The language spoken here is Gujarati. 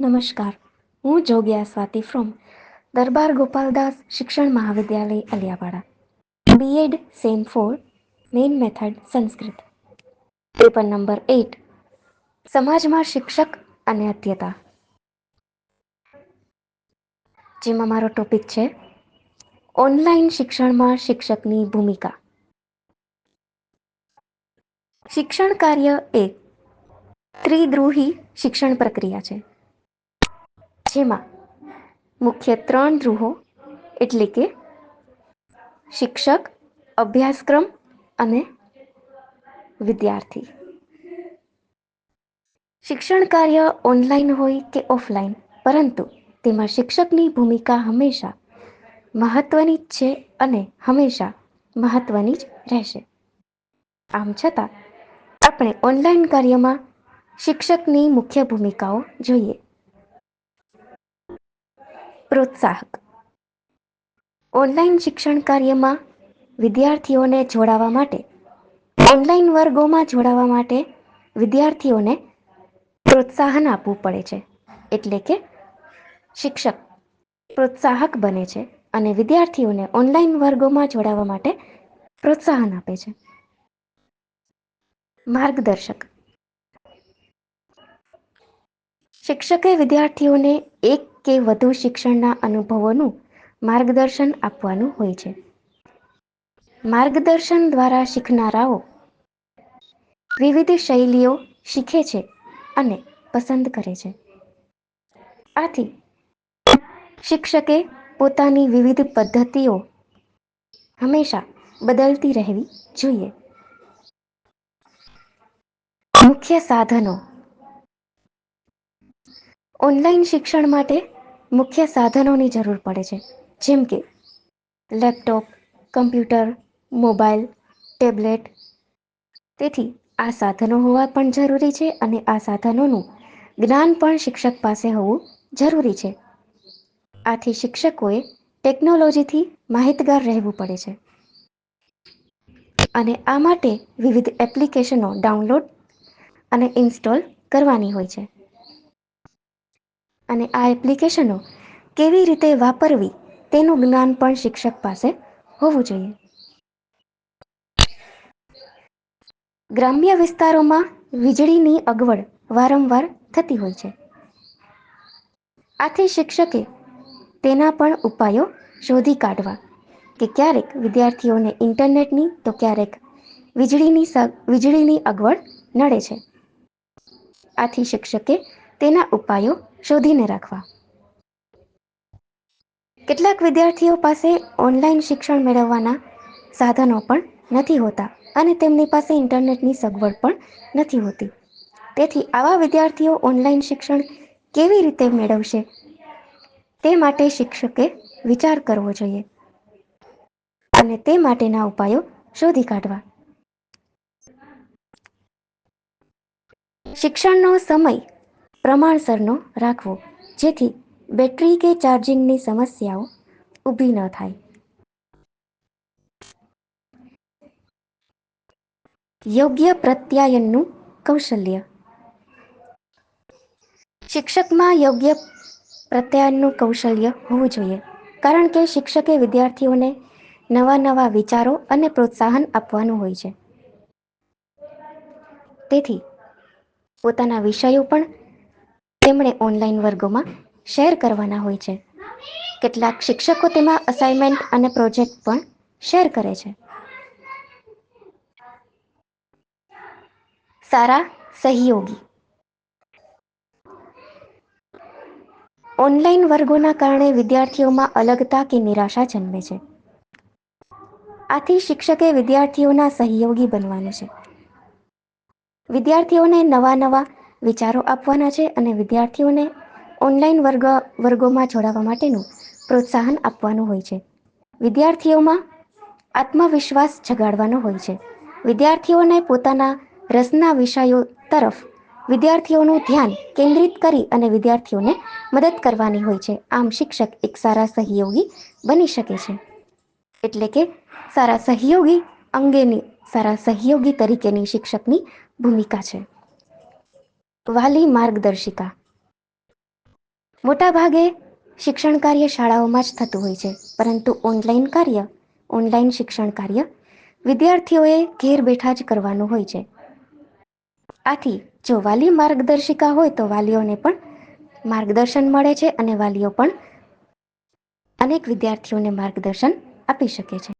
નમસ્કાર. હું Jogiya Swati from Darbar Gopaldas Shikshan Mahavidyalaya, Aliyavada. BEd sem four main method Sanskrit. Paper number eight સમાજમાં શિક્ષક અને અધ્યતા. જેમાં મારો ટોપિક છે ઓનલાઈન શિક્ષણમાં શિક્ષકની ભૂમિકા. શિક્ષણ કાર્ય એ ત્રિદ્રુહી શિક્ષણ પ્રક્રિયા છે. જેમાં મુખ્ય ત્રણ ગૃહો એટલે કે શિક્ષક, અભ્યાસક્રમ અને વિદ્યાર્થી. શિક્ષણ કાર્ય ઓનલાઈન હોય કે ઓફલાઈન, પરંતુ તેમાં શિક્ષકની ભૂમિકા હંમેશા મહત્વની જ છે અને હંમેશા મહત્વની જ રહેશે. આમ છતાં, આપણે ઓનલાઈન કાર્યમાં શિક્ષકની મુખ્ય ભૂમિકાઓ જોઈએ. પ્રોત્સાહક. ઓનલાઈન શિક્ષણ કાર્યમાં વિદ્યાર્થીઓને જોડાવા માટે, ઓનલાઈન વર્ગોમાં જોડાવા માટે વિદ્યાર્થીઓને પ્રોત્સાહન આપવું પડે છે. એટલે કે શિક્ષક પ્રોત્સાહક બને છે અને વિદ્યાર્થીઓને ઓનલાઈન વર્ગોમાં જોડાવા માટે પ્રોત્સાહન આપે છે. માર્ગદર્શક. શિક્ષકે વિદ્યાર્થીઓને એક કે વધુ શિક્ષણના અનુભવોનું માર્ગદર્શન આપવાનું હોય છે. માર્ગદર્શન દ્વારા શીખનારાઓ વિવિધ શૈલીઓ શીખે છે અને પસંદ કરે છે. આથી શિક્ષકે પોતાની વિવિધ પદ્ધતિઓ હંમેશા બદલતી રહેવી જોઈએ. મુખ્ય સાધનો. ઓનલાઈન શિક્ષણ માટે મુખ્ય સાધનોની જરૂર પડે છે. જેમ કે લેપટોપ, કમ્પ્યુટર, મોબાઈલ, ટેબ્લેટ. તેથી આ સાધનો હોવા પણ જરૂરી છે અને આ સાધનોનું જ્ઞાન પણ શિક્ષક પાસે હોવું જરૂરી છે. આથી શિક્ષકોએ ટેકનોલોજીથી માહિતગાર રહેવું પડે છે. અને આ માટે વિવિધ એપ્લિકેશનો ડાઉનલોડ અને ઇન્સ્ટોલ કરવાની હોય છે. અને આ એપ્લિકેશનો કેવી રીતે વાપરવી તેનું જ્ઞાન પણ શિક્ષક પાસે હોવું જોઈએ. ગ્રામ્ય વિસ્તારોમાં વીજળીની અગવડ વારંવાર થતી હોય છે. આથી શિક્ષકે તેના પણ ઉપાયો શોધી કાઢવા કે ક્યારેક વિદ્યાર્થીઓને ઇન્ટરનેટની તો ક્યારેક વીજળીની વીજળીની અગવડ નડે છે. આથી શિક્ષકે તેના ઉપાયો શોધીને રાખવા. કેટલાક વિદ્યાર્થીઓ પાસે ઓનલાઈન શિક્ષણ મેળવવાના સાધનો પણ નથી હોતા અને તેમની પાસે ઇન્ટરનેટની સગવડ પણ નથી હોતી. તેથી આવા વિદ્યાર્થીઓ ઓનલાઈન શિક્ષણ કેવી રીતે મેળવશે તે માટે શિક્ષકે વિચાર કરવો જોઈએ અને તે માટેના ઉપાયો શોધી કાઢવા. શિક્ષણનો સમય પ્રમાણસરનો રાખવો, જેથી બેટરી કે ચાર્જિંગની સમસ્યાઓ ઊભી ન થાય. યોગ્ય પ્રત્યાયનનું કૌશલ્ય. શિક્ષકમાં યોગ્ય પ્રત્યાયનનું કૌશલ્ય હોવું જોઈએ, કારણ કે શિક્ષકે વિદ્યાર્થીઓને નવા નવા વિચારો અને પ્રોત્સાહન આપવાનું હોય છે. તેથી, પોતાના વિષયો પણ તેમણે ઓનલાઈન વર્ગોમાં શેર કરવાના હોય છે. કેટલાક શિક્ષકો તેમાં અસાઇનમેન્ટ અને પ્રોજેક્ટ પણ શેર કરે છે. સારા સહયોગી. ઓનલાઈન વર્ગોના કારણે વિદ્યાર્થીઓમાં અલગતા કે નિરાશા જન્મે છે. આથી શિક્ષકે વિદ્યાર્થીઓના સહયોગી બનવાનું છે. વિદ્યાર્થીઓને નવા નવા વિચારો આપવાના છે અને વિદ્યાર્થીઓને ઓનલાઈન વર્ગ, વર્ગોમાં જોડાવા માટેનું પ્રોત્સાહન આપવાનું હોય છે. વિદ્યાર્થીઓમાં આત્મવિશ્વાસ જગાડવાનો હોય છે. વિદ્યાર્થીઓને પોતાના રસના વિષયો તરફ વિદ્યાર્થીઓનું ધ્યાન કેન્દ્રિત કરી અને વિદ્યાર્થીઓને મદદ કરવાની હોય છે. આમ શિક્ષક એક સારા સહયોગી બની શકે છે. એટલે કે સારા સહયોગી અંગેની, સારા સહયોગી તરીકેની શિક્ષકની ભૂમિકા છે. વાલી માર્ગદર્શિકા. મોટાભાગે શિક્ષણ કાર્ય શાળાઓમાં જ થતું હોય છે, પરંતુ ઓનલાઈન કાર્ય, ઓનલાઈન શિક્ષણ કાર્ય વિદ્યાર્થીઓએ ઘેર બેઠા જ કરવાનું હોય છે. આથી, જો વાલી માર્ગદર્શિકા હોય તો વાલીઓને પણ માર્ગદર્શન મળે છે અને વાલીઓ પણ અનેક વિદ્યાર્થીઓને માર્ગદર્શન આપી શકે છે.